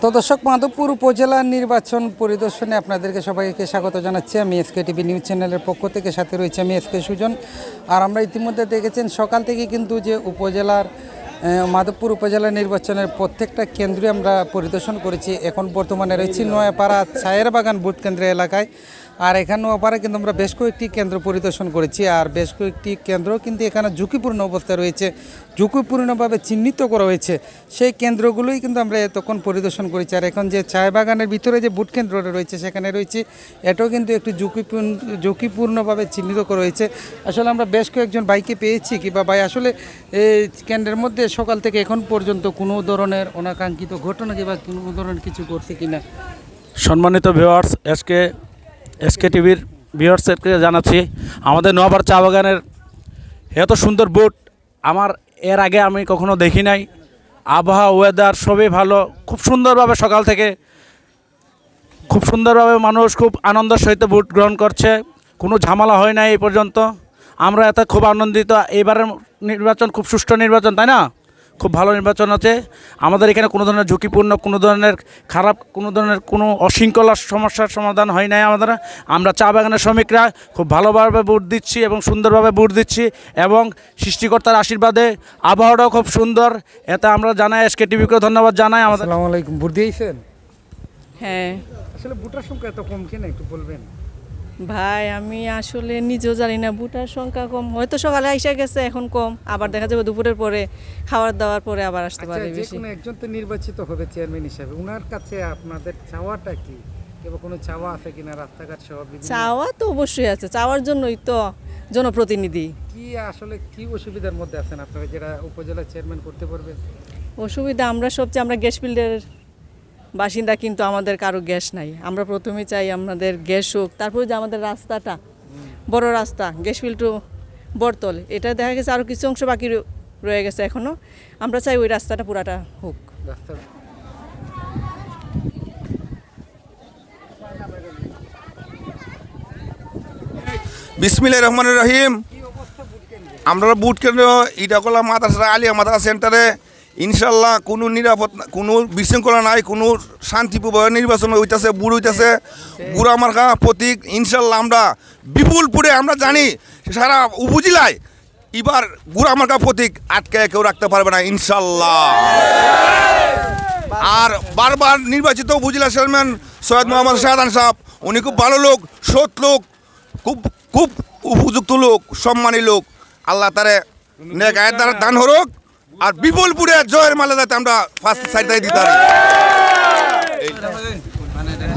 তো দর্শক, মাধবপুর উপজেলা নির্বাচন পরিদর্শনে আপনাদেরকে সবাইকে স্বাগত জানাচ্ছি। আমি এসকে টিভি নিউজ চ্যানেলের পক্ষ থেকে সাথে রয়েছে আমি এসকে সুজন। আর আমরা ইতিমধ্যে দেখেছেন সকাল থেকে কিন্তু যে উপজেলার মাধবপুর উপজেলা নির্বাচনের প্রত্যেকটা কেন্দ্রে আমরা পরিদর্শন করেছি। এখন বর্তমানে রয়েছি নয়াপাড়া ছায়ের বাগান বুথ কেন্দ্র এলাকায়। আর এখানে নয়াপাড়া কিন্তু আমরা বেশ কয়েকটি কেন্দ্র পরিদর্শন করেছি। আর বেশ কয়েকটি কেন্দ্র কিন্তু এখানে ঝুঁকিপূর্ণ অবস্থায় রয়েছে। ঝুঁকিপূর্ণভাবে চিহ্নিত করা হয়েছে। সেই কেন্দ্রগুলোই কিন্তু আমরা এতক্ষণ পরিদর্শন করেছি। আর এখন যে চায় বাগানের ভিতরে যে বুট কেন্দ্রটা রয়েছে, সেখানে রয়েছে, এটাও কিন্তু একটু ঝুঁকিপূর্ণ, ঝুঁকিপূর্ণভাবে চিহ্নিত করা হয়েছে। আসলে আমরা বেশ কয়েকজন বাইকে পেয়েছি কিংবা ভাই আসলে এই কেন্দ্রের মধ্যে সকাল থেকে এখন পর্যন্ত কোনো ধরনের অনাকাঙ্ক্ষিত ঘটনা কিংবা কোনো ধরনের কিছু করছে কিনা সম্মানিত ভিউয়ার্স এসকে এসকে টিভির ভিউয়ার্সকে জানাচ্ছি, আমাদের নোয়াবার চা বাগানের এত সুন্দর বুট আমার এর আগে আমি কখনো দেখি নাই। আবহাওয়া ওয়েদার সবই ভালো, খুব সুন্দরভাবে সকাল থেকে, খুব সুন্দরভাবে মানুষ খুব আনন্দের সহিত বুট গ্রহণ করছে, কোনো ঝামেলা হয় নাই এই পর্যন্ত। আমরা এত খুব আনন্দিত এবারের নির্বাচন খুব সুষ্ঠু নির্বাচন, তাই না? খুব ভালো নির্বাচন আছে। আমাদের এখানে কোনো ধরনের ঝুঁকিপূর্ণ কোনো ধরনের খারাপ কোনো ধরনের কোনো অশৃঙ্খলার সমস্যার সমাধান হয় নাই আমাদের। আমরা চা বাগানের শ্রমিকরা খুব ভালোভাবে ভোট দিচ্ছি এবং সুন্দরভাবে ভোট দিচ্ছি এবং সৃষ্টিকর্তার আশীর্বাদে আবহাওয়াটাও খুব সুন্দর। এতে আমরা জানাই এসকে টিভিকেও ধন্যবাদ জানাই আমাদের। আসসালামু আলাইকুম ভোট দিয়েছেন? হ্যাঁ। আসলে ভোটার সংখ্যা এত কম কিনা একটু বলবেন? ভাই আমি আসলে নিজেও জানি না ভোটার সংখ্যা কম। হয়তো সকালে আইসা গেছে এখন কম। আবার দেখা যাবে দুপুরের পরে খাবার দাওয়ার পরে আবার আসতে আচ্ছা পারে বেশি। একজন তো নির্বাচিত হবে চেয়ারম্যান হিসাবে। ওনার কাছে আপনাদের চাওয়াটা কি? কোনো চাওয়া আছে কিনা? রাস্তাঘাট সহ চাওয়া তো অবশ্যই আছে। চাওয়ার জন্যই তো জনপ্রতিনিধি। কি আসলে কি অসুবিধার মধ্যে আছেন আপনারা যারা উপজেলা চেয়ারম্যান করতে পারবেন? অসুবিধা আমরা সবচেয়ে আমরা গ্যাস ফিল্ডের বাসিন্দা কিন্তু আমাদের কারও গ্যাস নাই। আমরা প্রথমে চাই আমাদের গ্যাস হোক, তারপরে যে আমাদের রাস্তাটা, বড় রাস্তা, গ্যাস ফিল্ড টু বরতল এটা দেখা গেছে আরও কিছু অংশ বাকি রয়ে গেছে এখনও আমরা চাই ওই রাস্তাটা পুরাটা হোক। রাস্তা বিসমিল্লাহ রহমান রহিম। আমরা বুট কেন্দ্র ইটাকলা মাদ্রাসা আলিয়া মাদ্রাসা সেন্টারে। ইনশাল্লাহ কোনো নিরাপদ কোনো বিশৃঙ্খলা নাই, কোনো শান্তিপূর্ণ নির্বাচন হইতেছে বুড় হইতেছে। বুড়া মার্কা প্রতীক, ইনশাল্লাহ আমরা বিপুলপুরে আমরা জানি সারা উপজেলায় এবার গুড়া মার্কা প্রতীক আটকে কেউ রাখতে পারবে না, ইনশাল্লাহ। আর বারবার নির্বাচিত উপজেলা চেয়ারম্যান সৈয়দ মোহাম্মদ শাহজাহান সাহেব, উনি খুব ভালো লোক, সৎ লোক, খুব খুব উপযুক্ত লোক, সম্মানী লোক। আল্লাহ তারে নেক আয়ের দ্বারা দান হরক আর বিপুলপুরে জয়ের মালা যাতে আমরা ফার্স্ট সাইডে দিতে পারি।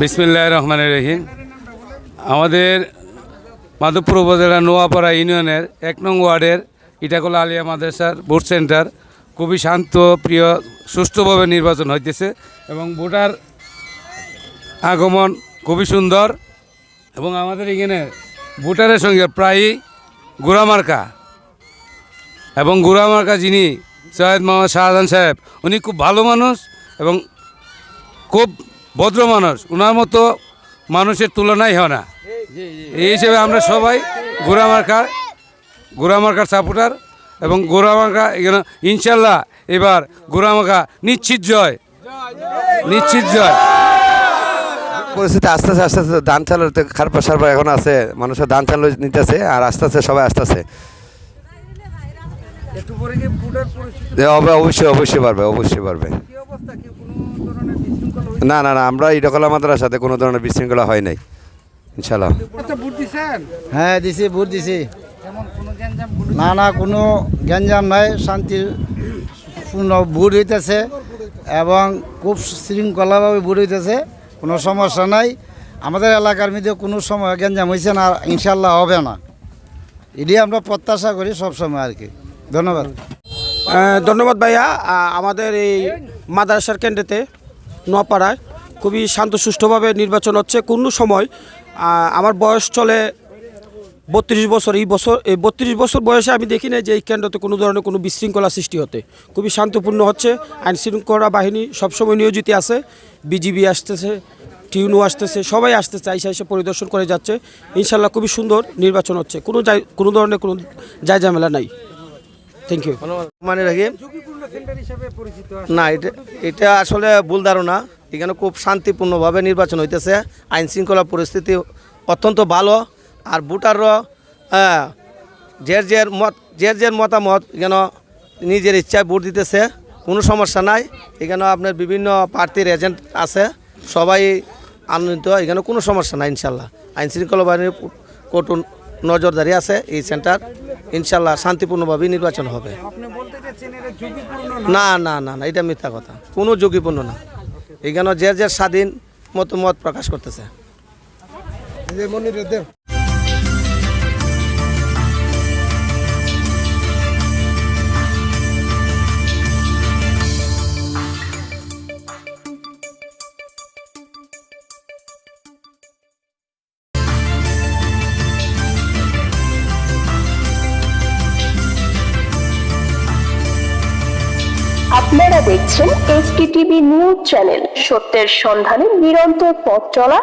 বিসমিল্লাহ রহমান রহিম। আমাদের মাধবপুর উপজেলার নোয়াপাড়া ইউনিয়নের এক নং ওয়ার্ডের ইটাকলা আলিয়া মাদ্রাসার ভোট সেন্টার খুবই শান্ত, প্রিয়, সুষ্ঠুভাবে নির্বাচন হইতেছে এবং ভোটার আগমন খুবই সুন্দর এবং আমাদের এখানে ভোটারের সঙ্গে প্রায়ই গোড়ামার্কা এবং গোড়ামার্কা যিনি সৈয়দ মোহাম্মদ শাহজাহান সাহেব, উনি খুব ভালো মানুষ এবং খুব ভদ্র মানুষ। ওনার মতো মানুষের তুলনাই হয় না। এই হিসেবে আমরা সবাই গোড়ামার্কার গোড়ামার্কার সাপোর্টার এবং গোড়ামার্কা এখানে ইনশাল্লাহ এবার গোড়ামার্কা নিশ্চিত জয়। নিশ্চিত জয়। পরিস্থিতি আস্তে আস্তে আস্তে আস্তে, ধান চালের খারাপ সারপা এখন আছে, মানুষের ধান চাল নিতেছে আর আস্তে আস্তে সবাই আস্তে আস্তে একটু পরে কি ভোটার পরিস্থিতি এ হবে অবশ্যই অবশ্যই পারবে অবশ্যই পারবে। কি অবস্থা? কি কোনো ধরনের বিশৃঙ্খলা না না না আমরা ইডকলা মাদ্রার সাথে কোনো ধরনের বিশৃঙ্খলা হয় নাই ইনশাল্লাহ আচ্ছা হ্যাঁ দিছি ভোট দিছি। না না কোনো গ্যাঞ্জাম নাই শান্তি পূর্ণ ভোট হইতেছে এবং খুব শৃঙ্খলাভাবে ভোট হইতেছে কোনো সমস্যা নাই। আমাদের এলাকার মধ্যে কোনো সময় গ্যাঞ্জাম হয়েছে না আর ইনশাল্লাহ হবে না। এটি আমরা প্রত্যাশা করি সবসময় আর কি। ধন্যবাদ। ধন্যবাদ ভাইয়া। আমাদের এই মাদ্রাসার কেন্দ্রেতে নোয়াপাড়ায় খুবই শান্ত সুষ্ঠুভাবে নির্বাচন হচ্ছে। কোনো সময় আমার বয়স চলে বত্রিশ বছর। এই বছর এই বত্রিশ বছর বয়সে আমি দেখি না যে এই কেন্দ্রতে কোনো ধরনের কোনো বিশৃঙ্খলা সৃষ্টি হতে। খুবই শান্তপূর্ণ হচ্ছে। আইন শৃঙ্খলা বাহিনী সবসময় নিয়োজিত আছে। বিজিবি আসতেছে, টিউনও আসতেছে, সবাই আসতেছে, আইসা এসে পরিদর্শন করে যাচ্ছে। ইনশাল্লাহ খুবই সুন্দর নির্বাচন হচ্ছে। কোনো কোনো ধরনের কোনো যায় ঝামেলা নাই। থ্যাংক ইউ মানে পরিচিত না এটা এটা আসলে ভুল ধারণা। এখানে খুব শান্তিপূর্ণভাবে নির্বাচন হইতেছে। আইন শৃঙ্খলা পরিস্থিতি অত্যন্ত ভালো। আর ভোটাররা হ্যাঁ, যে যের মত যে যের মতামত এখানে নিজের ইচ্ছায় ভোট দিতেছে কোনো সমস্যা নাই। এখানে আপনার বিভিন্ন পার্টির এজেন্ট আছে। সবাই আনন্দিত। এখানে কোনো সমস্যা নাই ইনশাল্লাহ। আইন শৃঙ্খলা বাহিনীর কঠোর নজরদারি আছে এই সেন্টার ইনশাল্লাহ শান্তিপূর্ণভাবে নির্বাচন হবে। না? না না না এটা মিথ্যা কথা। কোনো ঝুঁকিপূর্ণ না। এখানে যে যে স্বাধীন মতো মত প্রকাশ করতেছে। আপনারা দেখছেন এসকে টিভি নিউজ চ্যানেল। সত্যের সন্ধানে নিরন্তর পথ চলা